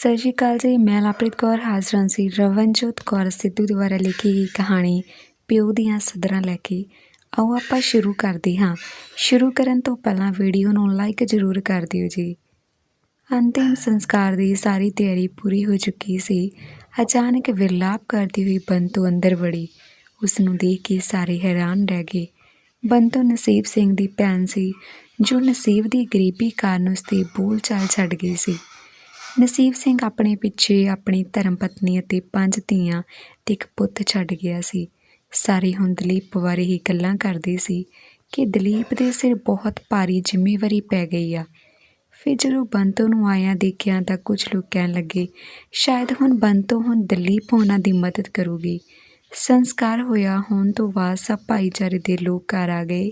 ਸਤਿ ਸ਼੍ਰੀ ਅਕਾਲ ਜੀ ਮੈਂ ਲਵਪ੍ਰੀਤ ਕੌਰ ਹਾਜ਼ਰਾਂ ਸੀ। ਰਵਨਜੋਤ ਕੌਰ ਸਿੱਧੂ ਦੁਆਰਾ ਲਿਖੀ ਗਈ ਕਹਾਣੀ ਪਿਓ ਦੀਆਂ ਸਦਰਾਂ ਲੈ ਕੇ ਆਓ ਆਪਾਂ ਸ਼ੁਰੂ ਕਰਦੇ ਹਾਂ। ਸ਼ੁਰੂ ਕਰਨ ਤੋਂ ਪਹਿਲਾਂ ਵੀਡੀਓ ਨੂੰ ਲਾਈਕ ਜ਼ਰੂਰ ਕਰ ਦਿਓ ਜੀ। ਅੰਤਿਮ ਸੰਸਕਾਰ ਦੀ ਸਾਰੀ ਤਿਆਰੀ ਪੂਰੀ ਹੋ ਚੁੱਕੀ ਸੀ। ਅਚਾਨਕ ਵਿਰਲਾਪ ਕਰਦੀ ਹੋਈ ਬੰਤੋ ਅੰਦਰ ਵੜੀ। ਉਸ ਨੂੰ ਦੇਖ ਕੇ ਸਾਰੇ ਹੈਰਾਨ ਰਹਿ ਗਏ। ਬੰਤੋ ਨਸੀਬ ਸਿੰਘ ਦੀ ਭੈਣ ਸੀ, ਜੋ ਨਸੀਬ ਦੀ ਗਰੀਬੀ ਕਾਰਨ ਉਸ ਦੀ ਬੋਲ ਛੱਡ ਗਈ ਸੀ। ਨਸੀਬ ਸਿੰਘ ਆਪਣੇ ਪਿੱਛੇ ਆਪਣੀ ਧਰਮ ਪਤਨੀ ਅਤੇ ਪੰਜ ਧੀਆਂ ਤੇ ਇੱਕ ਪੁੱਤ ਛੱਡ ਗਿਆ ਸੀ। ਸਾਰੇ ਹੁਣ ਦਲੀਪ ਬਾਰੇ ਹੀ ਗੱਲਾਂ ਕਰਦੇ ਸੀ ਕਿ ਦਲੀਪ ਦੇ ਸਿਰ ਬਹੁਤ ਭਾਰੀ ਜ਼ਿੰਮੇਵਾਰੀ ਪੈ ਗਈ ਆ। ਫਿਰ ਜਦੋਂ ਬੰਤੋ ਨੂੰ ਆਇਆ ਦੇਖਿਆ ਤਾਂ ਕੁਝ ਲੋਕ ਕਹਿਣ ਲੱਗੇ, ਸ਼ਾਇਦ ਹੁਣ ਬੰਤੋ ਹੁਣ ਦਲੀਪ ਉਹਨਾਂ ਦੀ ਮਦਦ ਕਰੂਗੀ। ਸੰਸਕਾਰ ਹੋਇਆ ਹੋਣ ਤੋਂ ਬਾਅਦ ਸਭ ਭਾਈਚਾਰੇ ਦੇ ਲੋਕ ਘਰ ਆ ਗਏ।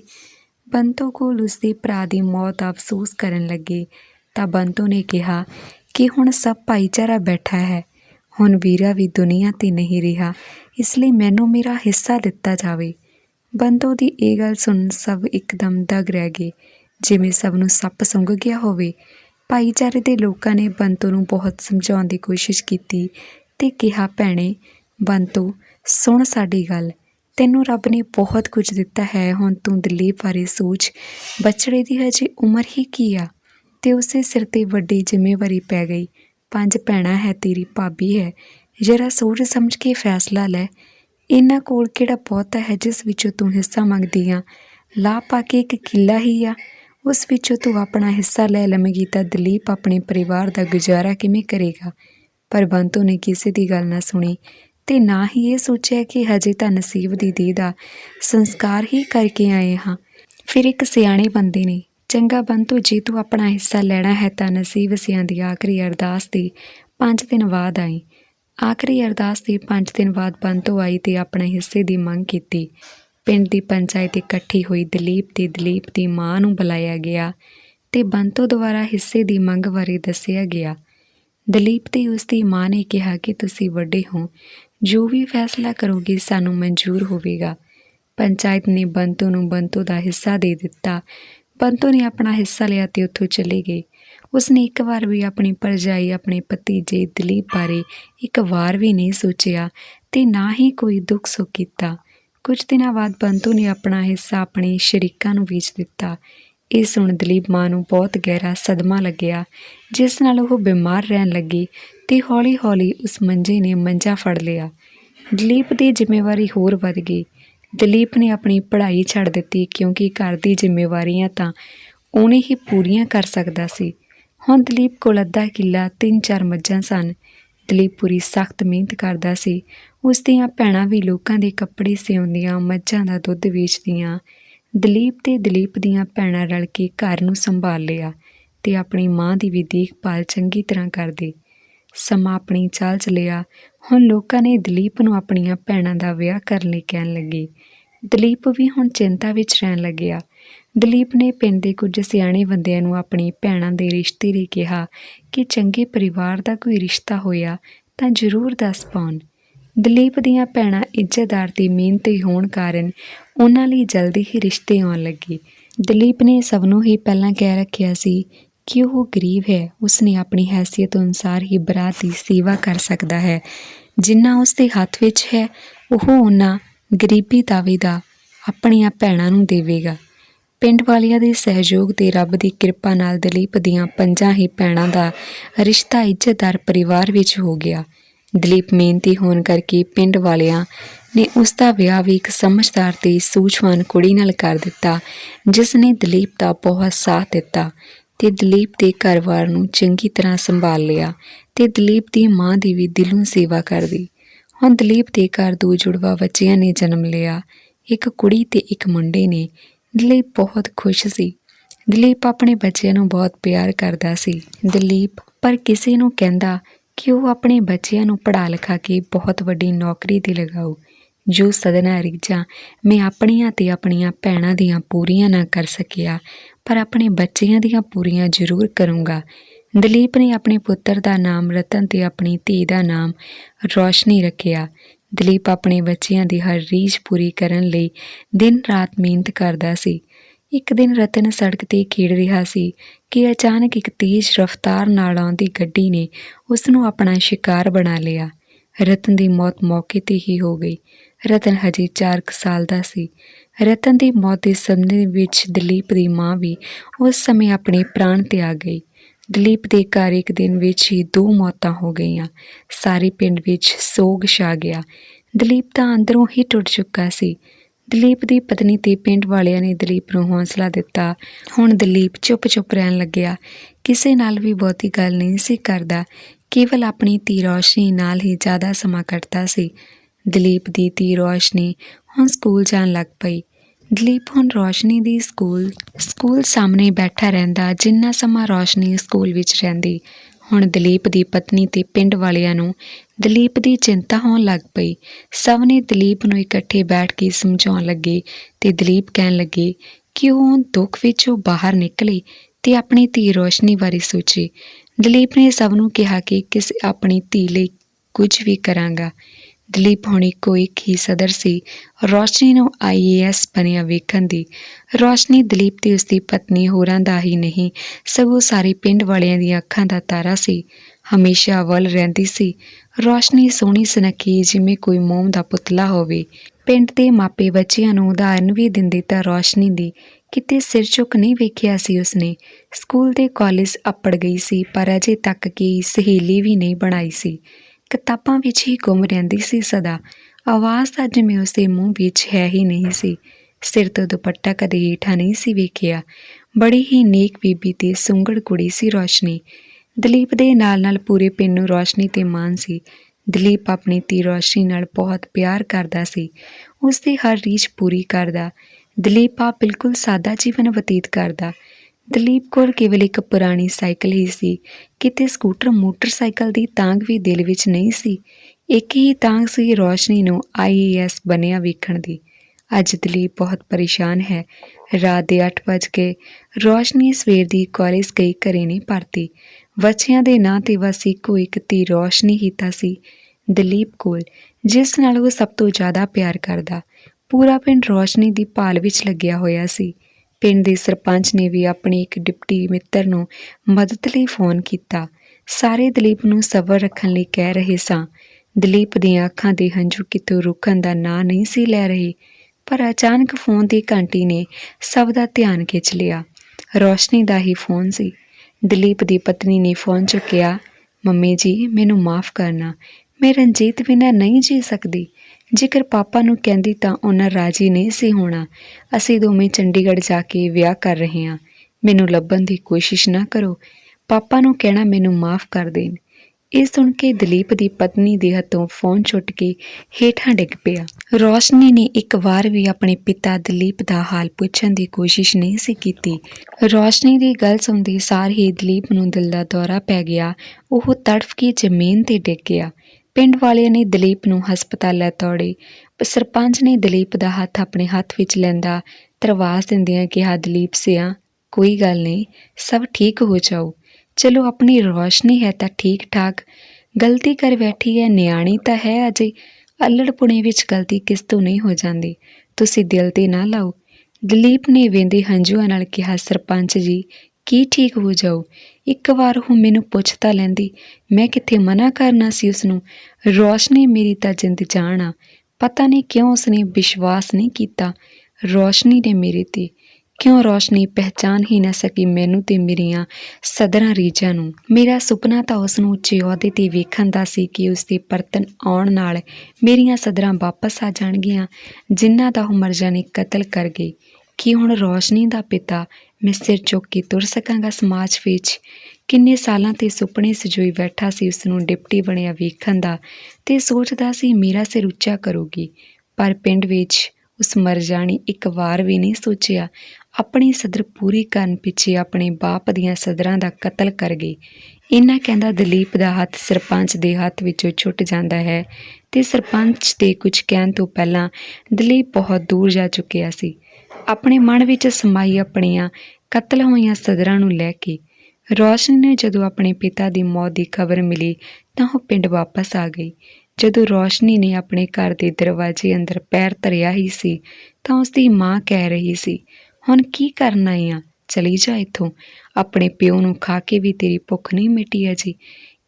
ਬੰਤੋ ਕੋਲ ਉਸਦੇ ਭਰਾ ਦੀ ਮੌਤ ਦਾ ਅਫਸੋਸ ਕਰਨ ਲੱਗੇ ਤਾਂ ਬੰਤੋ ਨੇ ਕਿਹਾ ਕਿ ਹੁਣ ਸਭ ਭਾਈਚਾਰਾ ਬੈਠਾ ਹੈ। ਹੁਣ ਵੀਰਾ ਵੀ ਦੁਨੀਆ ਤੇ ਨਹੀਂ ਰਿਹਾ। ਇਸ ਲਈ ਮੈਨੂੰ ਮੇਰਾ ਹਿੱਸਾ ਦਿੱਤਾ ਜਾਵੇ। ਬੰਤੋ ਦੀ ਇਹ ਗੱਲ ਸੁਣ ਸਭ ਇੱਕਦਮ ਦਗ ਰਹਿ ਗਏ। ਜਿਵੇਂ ਸਭ ਨੂੰ ਸੱਪ ਸੁੰਘ ਗਿਆ ਹੋਵੇ। ਭਾਈਚਾਰੇ ਦੇ ਲੋਕਾਂ ਨੇ ਬੰਤੋ ਨੂੰ ਬਹੁਤ ਸਮਝਾਉਣ ਦੀ ਕੋਸ਼ਿਸ਼ ਕੀਤੀ ਤੇ ਕਿਹਾ, ਭੈਣੇ ਬੰਤੋ ਸੁਣ ਸਾਡੀ ਗੱਲ। ਤੈਨੂੰ ਰੱਬ ਨੇ ਬਹੁਤ ਕੁਝ ਦਿੱਤਾ ਹੈ। ਹੁਣ ਤੂੰ ਦਲੀਪ ਬਾਰੇ ਸੋਚ। ਬੱਚੜੇ ਦੀ ਹਜੇ ਉਮਰ ਹੀ ਕੀ ਆ? ਤੇ ਉਸੇ ਸਿਰ ਤੇ ਵੱਡੀ ਜ਼ਿੰਮੇਵਾਰੀ ਪੈ ਗਈ। ਪੰਜ ਭੈਣਾਂ ਹੈ, ਤੇਰੀ ਭਾਬੀ ਹੈ। ਜਰਾ ਸੋਚ ਸਮਝ ਕੇ ਫੈਸਲਾ ਲੈ। ਇਹਨਾਂ ਕੋਲ ਕਿਹੜਾ ਬਹੁਤਾ ਹੈ ਜਿਸ ਵਿੱਚੋਂ ਤੂੰ ਹਿੱਸਾ ਮੰਗਦੀ ਆ? ਲਾ ਪਾ ਕੇ ਇੱਕ ਕਿੱਲਾ ਹੀ ਆ। ਉਸ ਵਿੱਚੋਂ ਤੂੰ ਆਪਣਾ ਹਿੱਸਾ ਲੈ ਲਵੇਂਗੀ ਤਾਂ ਦਲੀਪ ਆਪਣੇ ਪਰਿਵਾਰ ਦਾ ਗੁਜ਼ਾਰਾ ਕਿਵੇਂ ਕਰੇਗਾ? ਪਰ ਬੰਤੂ ਨੇ ਕਿਸੇ ਦੀ ਗੱਲ ਨਾ ਸੁਣੀ ਤੇ ਨਾ ਹੀ ਇਹ ਸੋਚਿਆ ਕਿ ਹਜੇ ਤਾਂ ਨਸੀਬ ਦੀ ਦੇਹ ਦਾ ਸੰਸਕਾਰ ਹੀ ਕਰਕੇ ਆਏ ਹਾਂ। ਫਿਰ ਇੱਕ ਸਿਆਣੇ ਬੰਦੇ ਨੇ ਚੰਗਾ ਬੰਤੂ ਜੇ, ਤੂੰ ਆਪਣਾ ਹਿੱਸਾ ਲੈਣਾ ਹੈ ਤਾਂ ਨਸੀਬ ਸਿਆਂ ਦੀ ਆਖਰੀ ਅਰਦਾਸ ਦੀ 5 ਦਿਨ ਬਾਅਦ ਆਈ। ਆਖਰੀ ਅਰਦਾਸ ਦੀ 5 ਦਿਨ ਬਾਅਦ ਬੰਤੋ ਆਈ ਤੇ ਆਪਣੇ ਹਿੱਸੇ ਦੀ ਮੰਗ ਕੀਤੀ। ਪਿੰਡ ਦੀ ਪੰਚਾਇਤ ਇਕੱਠੀ ਹੋਈ, ਦਲੀਪ ਤੇ ਦਲੀਪ ਦੀ ਮਾਂ ਨੂੰ ਬੁਲਾਇਆ ਗਿਆ ਤੇ ਬੰਤੋ ਦੁਆਰਾ ਹਿੱਸੇ ਦੀ ਮੰਗ ਬਾਰੇ ਦੱਸਿਆ ਗਿਆ। ਦਲੀਪ ਤੇ ਉਸ ਦੀ ਮਾਂ ਨੇ ਕਿਹਾ ਕਿ ਤੁਸੀਂ ਵੱਡੇ ਹੋ, ਜੋ ਵੀ ਫੈਸਲਾ ਕਰੋਗੇ ਸਾਨੂੰ ਮਨਜ਼ੂਰ ਹੋਵੇਗਾ। ਪੰਚਾਇਤ ਨੇ ਬੰਤੂ ਨੂੰ ਬੰਤੂ ਦਾ ਹਿੱਸਾ ਦੇ ਦਿੱਤਾ ਬੰਤੋ ਨੇ ਆਪਣਾ ਹਿੱਸਾ ਲਿਆ ਤੇ ਉੱਥੋਂ ਚਲੇ ਗਏ। ਉਸਨੇ ਇੱਕ ਵਾਰ ਵੀ ਆਪਣੀ ਪਰਜਾਈ ਆਪਣੇ ਭਤੀਜੇ ਦਲੀਪ ਬਾਰੇ ਇੱਕ ਵਾਰ ਵੀ ਨਹੀਂ ਸੋਚਿਆ ਤੇ ਨਾ ਹੀ ਕੋਈ ਦੁੱਖ ਸੁੱਖ ਕੀਤਾ। ਕੁਝ ਦਿਨਾਂ ਬਾਅਦ ਬੰਤੋ ਨੇ ਆਪਣਾ ਹਿੱਸਾ ਆਪਣੇ ਸ਼ਰੀਕਾਂ ਨੂੰ ਵੇਚ ਦਿੱਤਾ। ਇਹ ਸੁਣ ਦਲੀਪ ਮਾਂ ਨੂੰ ਬਹੁਤ ਗਹਿਰਾ ਸਦਮਾ ਲੱਗਿਆ, ਜਿਸ ਨਾਲ ਉਹ ਬਿਮਾਰ ਰਹਿਣ ਲੱਗੀ ਤੇ ਹੌਲੀ-ਹੌਲੀ ਉਸ ਮੰਜੇ ਨੇ ਮੰਜਾ ਫੜ ਲਿਆ। ਦਲੀਪ ਦੀ ਜ਼ਿੰਮੇਵਾਰੀ ਹੋਰ ਵੱਧ ਗਈ। ਦਲੀਪ ਨੇ ਆਪਣੀ ਪੜ੍ਹਾਈ ਛੱਡ ਦਿੱਤੀ ਕਿਉਂਕਿ ਘਰ ਦੀ ਜ਼ਿੰਮੇਵਾਰੀਆਂ ਤਾਂ ਉਹਨੇ ਹੀ ਪੂਰੀਆਂ ਕਰ ਸਕਦਾ ਸੀ। ਹੁਣ ਦਲੀਪ ਕੋਲ ਅੱਧਾ ਕਿੱਲਾ ਤਿੰਨ ਚਾਰ ਮੱਝਾਂ ਸਨ। ਦਲੀਪ ਪੂਰੀ ਸਖਤ ਮਿਹਨਤ ਕਰਦਾ ਸੀ। ਉਸ ਦੀਆਂ ਭੈਣਾਂ ਵੀ ਲੋਕਾਂ ਦੇ ਕੱਪੜੇ ਸਿਉਂਦੀਆਂ, ਮੱਝਾਂ ਦਾ ਦੁੱਧ ਵੇਚਦੀਆਂ। ਦਲੀਪ ਤੇ ਦਲੀਪ ਦੀਆਂ ਭੈਣਾਂ ਰਲ ਕੇ ਘਰ ਨੂੰ ਸੰਭਾਲ ਲਿਆ ਤੇ ਆਪਣੀ ਮਾਂ ਦੀ ਵੀ ਦੇਖਭਾਲ ਚੰਗੀ ਤਰ੍ਹਾਂ ਕਰਦੇ। ਸਮਾਂ ਆਪਣੀ ਚਾਲ ਚ ਲਿਆ। ਹੁਣ ਲੋਕਾਂ ਨੇ ਦਲੀਪ ਨੂੰ ਆਪਣੀਆਂ ਭੈਣਾਂ ਦਾ ਵਿਆਹ ਕਰਨ ਲਈ ਕਹਿਣ ਲੱਗੇ। ਦਲੀਪ ਵੀ ਹੁਣ ਚਿੰਤਾ ਵਿੱਚ ਰਹਿਣ ਲੱਗਿਆ। ਦਲੀਪ ਨੇ ਪਿੰਡ ਦੇ ਕੁਝ ਸਿਆਣੇ ਬੰਦਿਆਂ ਨੂੰ ਆਪਣੀ ਭੈਣਾਂ ਦੇ ਰਿਸ਼ਤੇ ਲਈ ਕਿਹਾ ਕਿ ਚੰਗੇ ਪਰਿਵਾਰ ਦਾ ਕੋਈ ਰਿਸ਼ਤਾ ਹੋਇਆ ਤਾਂ ਜ਼ਰੂਰ ਦੱਸ ਪਾਉਣ। ਦਲੀਪ ਦੀਆਂ ਭੈਣਾਂ ਇੱਜ਼ਤਦਾਰ ਤੇ ਮਿਹਨਤੀ ਹੋਣ ਕਾਰਨ ਉਹਨਾਂ ਲਈ ਜਲਦੀ ਹੀ ਰਿਸ਼ਤੇ ਆਉਣ ਲੱਗੇ। ਦਲੀਪ ਨੇ ਸਭ ਨੂੰ ਹੀ ਪਹਿਲਾਂ ਕਹਿ ਰੱਖਿਆ ਸੀ ਕਿ ਉਹ ਗਰੀਬ ਹੈ, ਉਸਨੇ ਆਪਣੀ ਹੈਸੀਅਤ ਅਨੁਸਾਰ ਹੀ ਬਰਾਤ ਦੀ ਸੇਵਾ ਕਰ ਸਕਦਾ ਹੈ। ਜਿੰਨਾ ਉਸਦੇ ਹੱਥ ਵਿੱਚ ਹੈ, ਉਹ ਉਹਨਾਂ ਗਰੀਬੀ ਦਾਵੇ ਦਾ ਆਪਣੀਆਂ ਭੈਣਾਂ ਨੂੰ ਦੇਵੇਗਾ। ਪਿੰਡ ਵਾਲਿਆਂ ਦੇ ਸਹਿਯੋਗ ਤੇ ਰੱਬ ਦੀ ਕਿਰਪਾ ਨਾਲ ਦਲੀਪ ਦੀਆਂ ਪੰਜਾਂ ਹੀ ਭੈਣਾਂ ਦਾ ਰਿਸ਼ਤਾ ਇੱਜ਼ਤਦਾਰ ਪਰਿਵਾਰ ਵਿੱਚ ਹੋ ਗਿਆ। ਦਲੀਪ ਮਿਹਨਤੀ ਹੋਣ ਕਰਕੇ ਪਿੰਡ ਵਾਲਿਆਂ ਨੇ ਉਸ ਦਾ ਵਿਆਹ ਵੀ ਇੱਕ ਸਮਝਦਾਰ ਤੇ ਸੂਝਵਾਨ ਕੁੜੀ ਨਾਲ ਕਰ ਦਿੱਤਾ ਜਿਸ ਨੇ ਦਲੀਪ ਦਾ ਬਹੁਤ ਸਾਥ ਦਿੱਤਾ। ਤੇ ਦਲੀਪ ਦੇ ਘਰਵਾਰ ਨੂੰ ਚੰਗੀ ਤਰ੍ਹਾਂ ਸੰਭਾਲ ਲਿਆ ਤੇ ਦਲੀਪ ਦੀ ਮਾਂ ਦੀ ਵੀ ਦਿਲੋਂ ਸੇਵਾ ਕਰਦੀ। ਹੁਣ ਦਲੀਪ ਦੇ ਘਰ ਦੋ ਜੁੜਵਾ ਬੱਚਿਆਂ ਨੇ ਜਨਮ ਲਿਆ। ਇੱਕ ਕੁੜੀ ਤੇ ਇੱਕ ਮੁੰਡੇ ਨੇ। ਦਲੀਪ ਬਹੁਤ ਖੁਸ਼ ਸੀ। ਦਲੀਪ ਆਪਣੇ ਬੱਚਿਆਂ ਨੂੰ ਬਹੁਤ ਪਿਆਰ ਕਰਦਾ ਸੀ। ਦਲੀਪ ਪਰ ਕਿਸੇ ਨੂੰ ਕਹਿੰਦਾ ਕਿ ਉਹ ਆਪਣੇ ਬੱਚਿਆਂ ਨੂੰ ਪੜ੍ਹਾ ਲਿਖਾ ਕੇ ਬਹੁਤ ਵੱਡੀ ਨੌਕਰੀ ਤੇ ਲਗਾਓ ਜੋ ਸਦਨਾ ਰੀਝਾਂ। ਮੈਂ ਆਪਣੀਆਂ ਤੇ ਆਪਣੀਆਂ ਭੈਣਾਂ ਦੀਆਂ ਪੂਰੀਆਂ ਨਾ ਕਰ ਸਕਿਆ। ਪਰ ਆਪਣੇ ਬੱਚਿਆਂ ਦੀਆਂ ਪੂਰੀਆਂ ਜ਼ਰੂਰ ਕਰੂੰਗਾ। ਦਲੀਪ ਨੇ ਆਪਣੇ ਪੁੱਤਰ ਦਾ ਨਾਮ ਰਤਨ ਤੇ ਆਪਣੀ ਧੀ ਦਾ ਨਾਮ ਰੋਸ਼ਨੀ ਰੱਖਿਆ। ਦਲੀਪ ਆਪਣੇ ਬੱਚਿਆਂ ਦੀ ਹਰ ਰੀਝ ਪੂਰੀ ਕਰਨ ਲਈ ਦਿਨ ਰਾਤ ਮਿਹਨਤ ਕਰਦਾ ਸੀ। ਇੱਕ ਦਿਨ ਰਤਨ ਸੜਕ ਤੇ ਖੇਡ ਰਿਹਾ ਸੀ ਕਿ ਅਚਾਨਕ ਇੱਕ ਤੇਜ਼ ਰਫ਼ਤਾਰ ਨਾਲ ਆਉਂਦੀ ਗੱਡੀ ਨੇ ਉਸ ਨੂੰ ਆਪਣਾ ਸ਼ਿਕਾਰ ਬਣਾ ਲਿਆ। ਰਤਨ ਦੀ ਮੌਤ ਮੌਕੇ ਤੇ ਹੀ ਹੋ ਗਈ। ਰਤਨ ਹਜੇ 4 ਸਾਲ ਦਾ ਸੀ। ਰਤਨ ਦੀ ਮੌਤ ਦੇ ਸਦਮੇ ਵਿੱਚ ਦਲੀਪ ਦੀ ਮਾਂ ਵੀ ਉਸ ਸਮੇਂ ਆਪਣੇ ਪ੍ਰਾਣ ਤਿਆਗ ਗਈ। ਦਲੀਪ ਦੇ ਘਰ ਇੱਕ ਦਿਨ ਵਿੱਚ ਹੀ ਦੋ ਮੌਤਾਂ ਹੋ ਗਈਆਂ। ਸਾਰੇ ਪਿੰਡ ਵਿੱਚ ਸੋਗ ਛਾ ਗਿਆ। ਦਲੀਪ ਤਾਂ ਅੰਦਰੋਂ ਹੀ ਟੁੱਟ ਚੁੱਕਾ ਸੀ। ਦਲੀਪ ਦੀ ਪਤਨੀ ਤੇ ਪਿੰਡ ਵਾਲਿਆਂ ਨੇ ਦਲੀਪ ਨੂੰ ਹੌਸਲਾ ਦਿੱਤਾ। ਹੁਣ ਦਲੀਪ ਚੁੱਪ-ਚੁੱਪ ਰਹਿਣ ਲੱਗਿਆ। ਕਿਸੇ ਨਾਲ ਵੀ ਬਹੁਤੀ ਗੱਲ ਨਹੀਂ ਸੀ ਕਰਦਾ। ਕੇਵਲ ਆਪਣੀ ਧੀ ਰੋਸ਼ਨੀ ਨਾਲ ਹੀ ਜ਼ਿਆਦਾ ਸਮਾਂ ਕੱਟਦਾ ਸੀ। ਦਲੀਪ ਦੀ ਧੀ ਰੋਸ਼ਨੀ ਹੁਣ ਸਕੂਲ ਜਾਣ ਲੱਗ ਪਈ। ਦਲੀਪ ਹੁਣ ਰੋਸ਼ਨੀ ਦੀ ਸਕੂਲ ਸਕੂਲ ਸਾਹਮਣੇ ਬੈਠਾ ਰਹਿੰਦਾ, ਜਿੰਨਾ ਸਮਾਂ ਰੋਸ਼ਨੀ ਸਕੂਲ ਵਿੱਚ ਰਹਿੰਦੀ। ਹੁਣ ਦਲੀਪ ਦੀ ਪਤਨੀ ਤੇ ਪਿੰਡ ਵਾਲਿਆਂ ਨੂੰ ਦਲੀਪ ਦੀ ਚਿੰਤਾ ਹੋਣ ਲੱਗ ਪਈ। ਸਭ ਨੇ ਦਲੀਪ ਨੂੰ ਇਕੱਠੇ ਬੈਠ ਕੇ ਸਮਝਾਉਣ ਲੱਗੇ ਤੇ ਦਲੀਪ ਕਹਿਣ ਲੱਗੇ ਕਿ ਉਹ ਦੁੱਖ ਵਿੱਚੋਂ ਬਾਹਰ ਨਿਕਲੇ ਤੇ ਆਪਣੀ ਧੀ ਰੋਸ਼ਨੀ ਬਾਰੇ ਸੋਚੇ। ਦਲੀਪ ਨੇ ਸਭ ਨੂੰ ਕਿਹਾ ਕਿ ਕਿਸੇ ਆਪਣੀ ਧੀ ਲਈ ਕੁਝ ਵੀ ਕਰਾਂਗਾ। ਦਲੀਪ ਹੋਣੀ ਕੋਈ ਇੱਕ ਹੀ ਸਦਰ ਸੀ। ਰੋਸ਼ਨੀ ਨੂੰ ਆਈਏਐਸ ਬਣਿਆ ਵੇਖਣ ਦੀ। ਰੋਸ਼ਨੀ ਦਲੀਪ ਤੇ ਉਸਦੀ ਪਤਨੀ ਹੋਰਾਂ ਦਾ ਹੀ ਨਹੀਂ, ਸਗੋਂ ਸਾਰੇ ਪਿੰਡ ਵਾਲਿਆਂ ਦੀਆਂ ਅੱਖਾਂ ਦਾ ਤਾਰਾ ਸੀ। ਹਮੇਸ਼ਾ ਵੱਲ ਰਹਿੰਦੀ ਸੀ। ਰੋਸ਼ਨੀ ਸੋਹਣੀ ਸੁਨੱਖੀ ਜਿਵੇਂ ਕੋਈ ਮੋਮ ਦਾ ਪੁਤਲਾ ਹੋਵੇ। ਪਿੰਡ ਦੇ ਮਾਪੇ ਬੱਚਿਆਂ ਨੂੰ ਉਦਾਹਰਨ ਵੀ ਦਿੰਦੇ ਤਾਂ ਰੋਸ਼ਨੀ ਦੀ ਕਿਤੇ ਸਿਰ ਝੁਕ ਨਹੀਂ ਵੇਖਿਆ ਸੀ ਉਸਨੇ। ਸਕੂਲ ਤੇ ਕਾਲਜ ਅੱਪੜ ਗਈ ਸੀ, ਪਰ ਅਜੇ ਤੱਕ ਕੀ ਸਹੇਲੀ ਵੀ ਨਹੀਂ ਬਣਾਈ ਸੀ। ਕਿਤਾਬਾਂ ਵਿੱਚ ਹੀ ਗੁੰਮ ਰਹਿੰਦੀ ਸੀ ਸਦਾ। ਆਵਾਜ਼ ਤਾਂ ਜਿਵੇਂ ਉਸਦੇ ਮੂੰਹ ਵਿੱਚ ਹੈ ਹੀ ਨਹੀਂ ਸੀ। ਸਿਰ ਤੋਂ ਦੁਪੱਟਾ ਕਦੇ ਹੇਠਾਂ ਨਹੀਂ ਸੀ ਵੇਖਿਆ। ਬੜੀ ਹੀ ਨੇਕ ਬੀਬੀ ਤੇ ਸੁੰਗੜ ਕੁੜੀ ਸੀ ਰੋਸ਼ਨੀ। ਦਲੀਪ ਦੇ ਨਾਲ ਨਾਲ ਪੂਰੇ ਪਿੰਡ ਨੂੰ ਰੋਸ਼ਨੀ ਤੇ ਮਾਣ ਸੀ। ਦਲੀਪ ਆਪਣੀ ਧੀ ਰੋਸ਼ਨੀ ਨਾਲ ਬਹੁਤ ਪਿਆਰ ਕਰਦਾ ਸੀ। ਉਸ ਦੀ ਹਰ ਰੀਝ ਪੂਰੀ ਕਰਦਾ। ਦਲੀਪ ਆ ਬਿਲਕੁਲ ਸਾਦਾ ਜੀਵਨ ਬਤੀਤ ਕਰਦਾ। ਦਲੀਪ ਕੋਲ ਕੇਵਲ ਇੱਕ ਪੁਰਾਣੀ ਸਾਈਕਲ ਹੀ ਸੀ। ਕਿਤੇ ਸਕੂਟਰ ਮੋਟਰਸਾਈਕਲ ਦੀ ਤਾਂਗ ਵੀ ਦਿਲ ਵਿੱਚ ਨਹੀਂ ਸੀ। ਇੱਕ ਹੀ ਤਾਂਗ ਸੀ ਰੋਸ਼ਨੀ ਨੂੰ ਆਈਏਐਸ ਬਣਿਆ ਵੇਖਣ ਦੀ। ਅੱਜ ਦਲੀਪ ਬਹੁਤ ਪਰੇਸ਼ਾਨ ਹੈ। ਰਾਤ ਦੇ 8 ਵਜ ਕੇ ਰੋਸ਼ਨੀ ਸਵੇਰ ਦੀ ਕਾਲਜ ਗਈ ਘਰੇ ਨਹੀਂ ਪਰਤੀ। ਬੱਚਿਆਂ ਦੇ ਨਾਂ ਤੇ ਬਸ ਇੱਕੋ ਇੱਕ ਧੀ ਰੋਸ਼ਨੀ ਹੀ ਤਾਂ ਸੀ, ਦਲੀਪ ਕੋਲ, ਜਿਸ ਨਾਲ ਉਹ ਸਭ ਤੋਂ ਜ਼ਿਆਦਾ ਪਿਆਰ ਕਰਦਾ। ਪੂਰਾ ਪਿੰਡ ਰੋਸ਼ਨੀ ਦੀ ਭਾਲ ਵਿੱਚ ਲੱਗਿਆ ਹੋਇਆ ਸੀ। ਪਿੰਡ ਦੇ ਸਰਪੰਚ ਨੇ ਵੀ ਆਪਣੀ ਇੱਕ ਡਿਪਟੀ ਮਿੱਤਰ ਨੂੰ ਮਦਦ ਲਈ ਫੋਨ ਕੀਤਾ। ਸਾਰੇ ਦਲੀਪ ਨੂੰ ਸਬਰ ਰੱਖਣ ਲਈ ਕਹਿ ਰਹੇ ਸਾਂ। ਦਲੀਪ ਦੀਆਂ ਅੱਖਾਂ ਦੇ ਹੰਝੂ ਕਿਤੋਂ ਰੁਕਣ ਦਾ ਨਾਂ ਨਹੀਂ ਸੀ ਲੈ ਰਹੇ, ਪਰ ਅਚਾਨਕ ਫੋਨ ਦੀ ਘੰਟੀ ਨੇ ਸਭ ਦਾ ਧਿਆਨ ਖਿੱਚ ਲਿਆ। ਰੋਸ਼ਨੀ ਦਾ ਹੀ ਫੋਨ ਸੀ। ਦਲੀਪ ਦੀ ਪਤਨੀ ਨੇ ਫੋਨ ਚੁੱਕਿਆ, ਮੰਮੀ ਜੀ, ਮੈਨੂੰ ਮਾਫ ਕਰਨਾ। ਮੈਂ ਰਣਜੀਤ ਬਿਨਾਂ ਨਹੀਂ ਜੀ ਸਕਦੀ। ਜੇਕਰ ਪਾਪਾ ਨੂੰ ਕਹਿੰਦੀ ਤਾਂ ਉਹਨਾਂ ਰਾਜੀ ਨਹੀਂ ਸੀ ਹੋਣਾ। ਅਸੀਂ ਦੋਵੇਂ ਚੰਡੀਗੜ੍ਹ ਜਾ ਕੇ ਵਿਆਹ ਕਰ ਰਹੇ ਹਾਂ। ਮੈਨੂੰ ਲੱਭਣ ਦੀ ਕੋਸ਼ਿਸ਼ ਨਾ ਕਰੋ। ਪਾਪਾ ਨੂੰ ਕਹਿਣਾ ਮੈਨੂੰ ਮਾਫ ਕਰ ਦੇਣ। ਇਹ ਸੁਣ ਕੇ ਦਲੀਪ ਦੀ ਪਤਨੀ ਦੇ ਹੱਥੋਂ ਫੋਨ ਛੁੱਟ ਕੇ ਹੇਠਾਂ ਡਿੱਗ ਪਿਆ। ਰੋਸ਼ਨੀ ਨੇ ਇੱਕ ਵਾਰ ਵੀ ਆਪਣੇ ਪਿਤਾ ਦਲੀਪ ਦਾ ਹਾਲ ਪੁੱਛਣ ਦੀ ਕੋਸ਼ਿਸ਼ ਨਹੀਂ ਸੀ ਕੀਤੀ। ਰੋਸ਼ਨੀ ਦੀ ਗੱਲ ਸੁਣਦੇ ਸਾਰ ਹੀ ਦਲੀਪ ਨੂੰ ਦਿਲ ਦਾ ਦੌਰਾ ਪੈ ਗਿਆ। ਉਹ ਤੜਫ ਕੇ ਜ਼ਮੀਨ ਤੇ ਡਿੱਗ ਗਿਆ। ਪਿੰਡ ਵਾਲਿਆਂ ਨੇ ਦਲੀਪ ਨੂੰ ਹਸਪਤਾਲ ਲੈ ਤੋੜੇ। ਸਰਪੰਚ ਨੇ ਦਲੀਪ ਦਾ ਹੱਥ ਆਪਣੇ ਹੱਥ ਵਿੱਚ ਲੈਂਦਾ ਤਰਵਾਸ ਦਿੰਦਿਆਂ ਕਿਹਾ, ਦਲੀਪ ਸਿਆ, ਕੋਈ ਗੱਲ ਨਹੀਂ, ਸਭ ਠੀਕ ਹੋ ਜਾਊ ਚਲੋ, ਆਪਣੀ ਰੋਸ਼ਨੀ ਹੈ ਤਾਂ ਠੀਕ ਠਾਕ ਗਲਤੀ ਕਰ ਬੈਠੀ ਹੈ, ਨਿਆਣੀ ਤਾਂ ਹੈ ਅਜੇ। ਅਲੜਪੁਣੇ ਵਿੱਚ ਗਲਤੀ ਕਿਸ ਤੋਂ ਨਹੀਂ ਹੋ ਜਾਂਦੀ। ਤੁਸੀਂ ਦਿਲ ਤੇ ਨਾ ਲਾਓ। ਦਲੀਪ ਨੇ ਵੇਂਦੇ ਹੰਝੂਆਂ ਨਾਲ ਕਿਹਾ, ਸਰਪੰਚ ਜੀ ਕੀ ਠੀਕ ਹੋ ਜਾਊ? ਇੱਕ ਵਾਰ ਉਹ ਮੈਨੂੰ ਪੁੱਛ ਤਾਂ ਲੈਂਦੀ। ਮੈਂ ਕਿੱਥੇ ਮਨਾ ਕਰਨਾ ਸੀ ਉਸ ਨੂੰ ਰੋਸ਼ਨੀ ਮੇਰੀ ਤਾਂ ਜਿੰਦ ਜਾਨ ਆ। ਪਤਾ ਨਹੀਂ ਕਿਉਂ ਉਸਨੇ ਵਿਸ਼ਵਾਸ ਨਹੀਂ ਕੀਤਾ। ਰੋਸ਼ਨੀ ਨੇ ਮੇਰੇ ਤੇ। ਕਿਉਂ ਰੋਸ਼ਨੀ ਪਹਿਚਾਨ ਹੀ ਨਾ ਸਕੀ ਮੈਨੂੰ ਤੇ ਮੇਰੀਆਂ ਸਦਰਾਂ ਰੀਝਾਂ ਨੂੰ? ਮੇਰਾ ਸੁਪਨਾ ਤਾਂ ਉਸ ਨੂੰ ਉੱਚੇ ਅਹੁਦੇ ਤੇ ਵੇਖਣ ਦਾ ਸੀ ਕਿ ਉਸ ਦੇ ਪਰਤਨ ਆਉਣ ਨਾਲ ਮੇਰੀਆਂ ਸਦਰਾਂ ਵਾਪਸ ਆ ਜਾਣਗੀਆਂ, ਜਿਨ੍ਹਾਂ ਦਾ ਉਹ ਮਰਜ਼ਾ ਨੇ ਕਤਲ ਕਰ ਗਈ। ਕੀ ਹੁਣ ਰੋਸ਼ਨੀ ਦਾ ਪਿਤਾ ਮੈਂ ਸਿਰ ਚੁੱਕ ਕੇ ਤੁਰ ਸਕਾਂਗਾ ਸਮਾਜ ਵਿੱਚ? ਕਿੰਨੇ ਸਾਲਾਂ ਤੇ ਸੁਪਨੇ ਸਜੋਈ ਬੈਠਾ ਸੀ ਉਸ ਨੂੰ ਡਿਪਟੀ ਬਣਿਆ ਵੇਖਣ ਦਾ ਤੇ ਸੋਚਦਾ ਸੀ ਮੇਰਾ ਸਿਰ ਉੱਚਾ ਕਰੂਗੀ। ਪਰ ਪਿੰਡ ਵਿੱਚ ਉਸ ਮਰ ਜਾਣੀ ਇੱਕ ਵਾਰ ਵੀ ਨਹੀਂ ਸੋਚਿਆ। ਆਪਣੀ ਸਦਰ ਪੂਰੀ ਕਰਨ ਪਿੱਛੇ ਆਪਣੇ ਬਾਪ ਦੀਆਂ ਸਦਰਾਂ ਦਾ ਕਤਲ ਕਰ ਗਈ। ਇਹਨਾਂ ਕਹਿੰਦਾ ਦਲੀਪ ਦਾ ਹੱਥ ਸਰਪੰਚ ਦੇ ਹੱਥ ਵਿੱਚੋਂ ਛੁੱਟ ਜਾਂਦਾ ਹੈ ਤੇ ਸਰਪੰਚ ਦੇ ਕੁਝ ਕਹਿਣ ਤੋਂ ਪਹਿਲਾਂ ਦਲੀਪ ਬਹੁਤ ਦੂਰ ਜਾ ਚੁੱਕਿਆ ਸੀ। ਆਪਣੇ ਮਨ ਵਿੱਚ ਸਮਾਈ ਆਪਣੀਆਂ ਕਤਲ ਹੋਈਆਂ ਸਦਰਾਂ ਨੂੰ ਲੈ ਕੇ ਰੋਸ਼ਨੀ ਨੇ ਜਦੋਂ ਆਪਣੇ ਪਿਤਾ ਦੀ ਮੌਤ ਦੀ ਖਬਰ ਮਿਲੀ ਤਾਂ ਉਹ ਪਿੰਡ ਵਾਪਸ ਆ ਗਈ। ਜਦੋਂ ਰੋਸ਼ਨੀ ਨੇ ਆਪਣੇ ਘਰ ਦੇ ਦਰਵਾਜ਼ੇ ਅੰਦਰ ਪੈਰ ਧਰਿਆ ਹੀ ਸੀ ਤਾਂ ਉਸ ਦੀ ਮਾਂ ਕਹਿ ਰਹੀ ਸੀ ਹੁਣ ਕੀ ਕਰਨਾ ਆ? ਚਲੀ ਜਾ ਇੱਥੋਂ। ਆਪਣੇ ਪਿਓ ਨੂੰ ਖਾ ਕੇ ਵੀ ਤੇਰੀ ਭੁੱਖ ਨਹੀਂ ਮਿਟੀ ਹੈ ਜੀ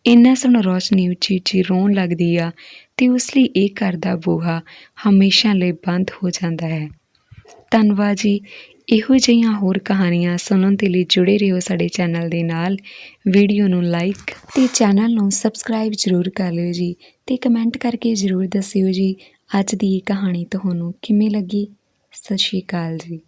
ਇੰਨਾ ਸੁਣ ਰੋਸ਼ਨੀ ਉੱਚੀ ਉੱਚੀ ਰੋਣ ਲੱਗਦੀ ਆ ਤੇ ਉਸ ਲਈ ਇਹ ਘਰ ਦਾ ਬੂਹਾ ਹਮੇਸ਼ਾ ਲਈ ਬੰਦ ਹੋ ਜਾਂਦਾ ਹੈ। ਧੰਨਵਾਦ ਜੀ। ਇਹੋ ਜਿਹੀਆਂ ਹੋਰ ਕਹਾਣੀਆਂ ਸੁਣਨ ਦੇ ਲਈ ਜੁੜੇ ਰਹੋ ਸਾਡੇ ਚੈਨਲ ਦੇ ਨਾਲ। ਵੀਡੀਓ ਨੂੰ ਲਾਈਕ ਤੇ ਚੈਨਲ ਨੂੰ ਸਬਸਕ੍ਰਾਈਬ ਜ਼ਰੂਰ ਕਰ ਲਿਓ ਜੀ ਤੇ ਕਮੈਂਟ ਕਰਕੇ ਜ਼ਰੂਰ ਦੱਸਿਓ ਜੀ। ਅੱਜ ਦੀ ਇਹ ਕਹਾਣੀ ਤੁਹਾਨੂੰ ਕਿਵੇਂ ਲੱਗੀ? ਸਤਿ ਸ਼੍ਰੀ ਅਕਾਲ ਜੀ।